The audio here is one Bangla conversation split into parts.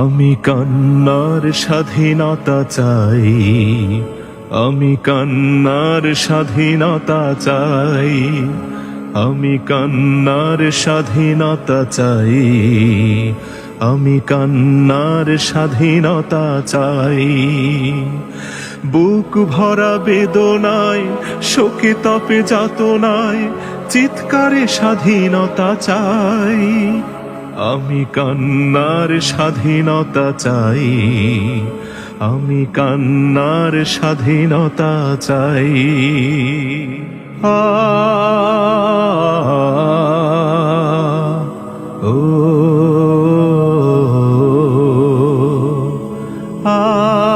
আমি কান্নার স্বাধীনতা চাই, আমি কান্নার স্বাধীনতা চাই, আমি কান্নার স্বাধীনতা চাই, আমি কান্নার স্বাধীনতা চাই। বুক ভরা বেদনায়, শোকে তপে যাতনায়, চিৎকারে স্বাধীনতা চাই। আমি কান্নার স্বাধীনতা চাই। আমি কান্নার স্বাধীনতা চাই। আ ও আ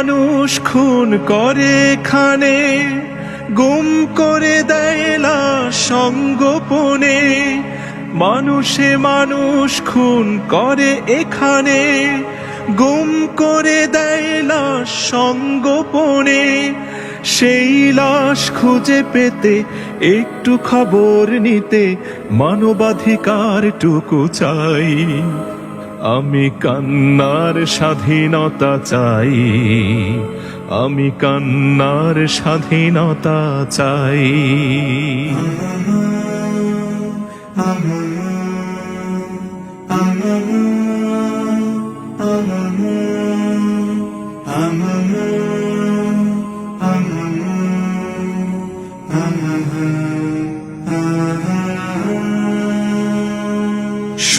মানুষে খুন করে এখানে গুম করে দেয় লাশ সঙ্গোপনে মানুষে মানুষ খুন করে এখানে, গুম করে দেয় লাশ সঙ্গোপনে সেই লাশ খুঁজে পেতে একটু খবর নিতে মানবাধিকার টুকু চাই। আমি কান্নার স্বাধীনতা চাই আমি কান্নার স্বাধীনতা চাই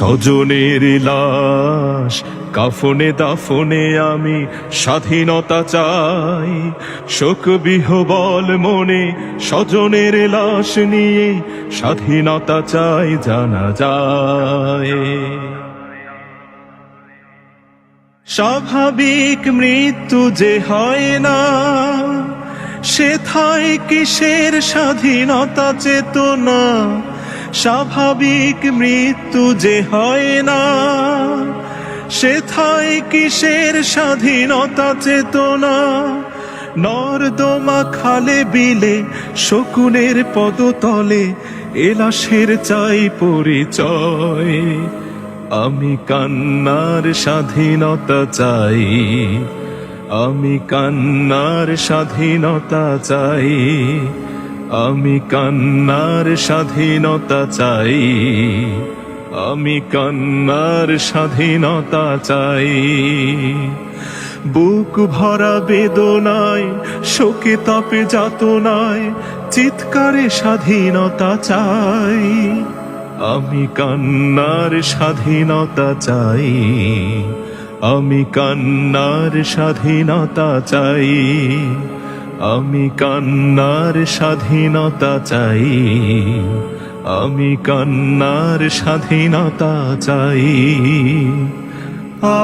স্বজনের লাশ, কাফনে দাফনে আমি স্বাধীনতা চাই। শোক বিহবল মনে স্বজনের লাশ নিয়ে স্বাধীনতা চাই, জানা যায়। স্বাভাবিক মৃত্যু যে হয় না সেথায় কিসের স্বাধীনতা চেতনা? স্বাভাবিক মৃত্যু যে হয় না সেথায় কিসের স্বাধীনতা চেতনা? নর্দমা খালে বিলে শকুনের পদতলে এলাশের চাই পরিচয়। আমি কান্নার স্বাধীনতা চাই, আমি কান্নার স্বাধীনতা চাই। আমি কান্নার স্বাধীনতা চাই। আমি কান্নার স্বাধীনতা চাই। বুক ভরা বেদনায়, শোকে তাপে যাতনায়, চিৎকারে স্বাধীনতা চাই। আমি কান্নার স্বাধীনতা চাই। আমি কান্নার স্বাধীনতা চাই। আমি কান্নার স্বাধীনতা চাই। আমি কান্নার স্বাধীনতা চাই। আ